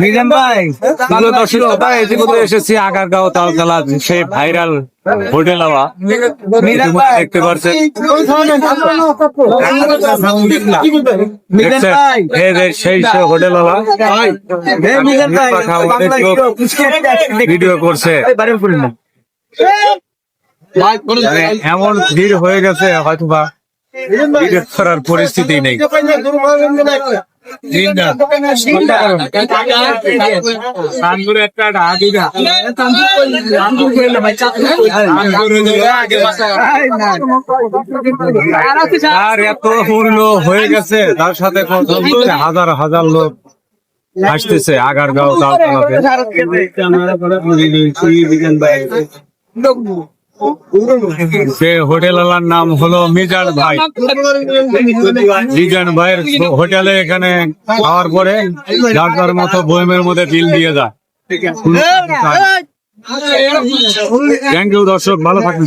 মিজান ভাই ভালো দর্শক ভাই ইতিমধ্যে এসেছি আগারগাঁও তালতলা সেই ভাইরাল হোটেল আওয়া। দেখতে পাচ্ছেন দেখছেন? এই যে সেই সেই হোটেল আওয়া। ভিডিও করছে। মানে এমন ভিড় হয়ে গেছে হয়তোবা ভিডিও করার পরিস্থিতি নেই। আর এত পূর্ণ হয়ে গেছে তার সাথে হাজার হাজার লোক আসতেছে আগারগাঁও তালতলাতে। সে হোটেল ওয়ালার নাম হলো মিজান ভাই। মিজান ভাইয়ের হোটেলে এখানে খাওয়ার পরে যার যার মতো বইমের মধ্যে বিল দিয়ে যায়। থ্যাংক ইউ দর্শক ভালো থাকুন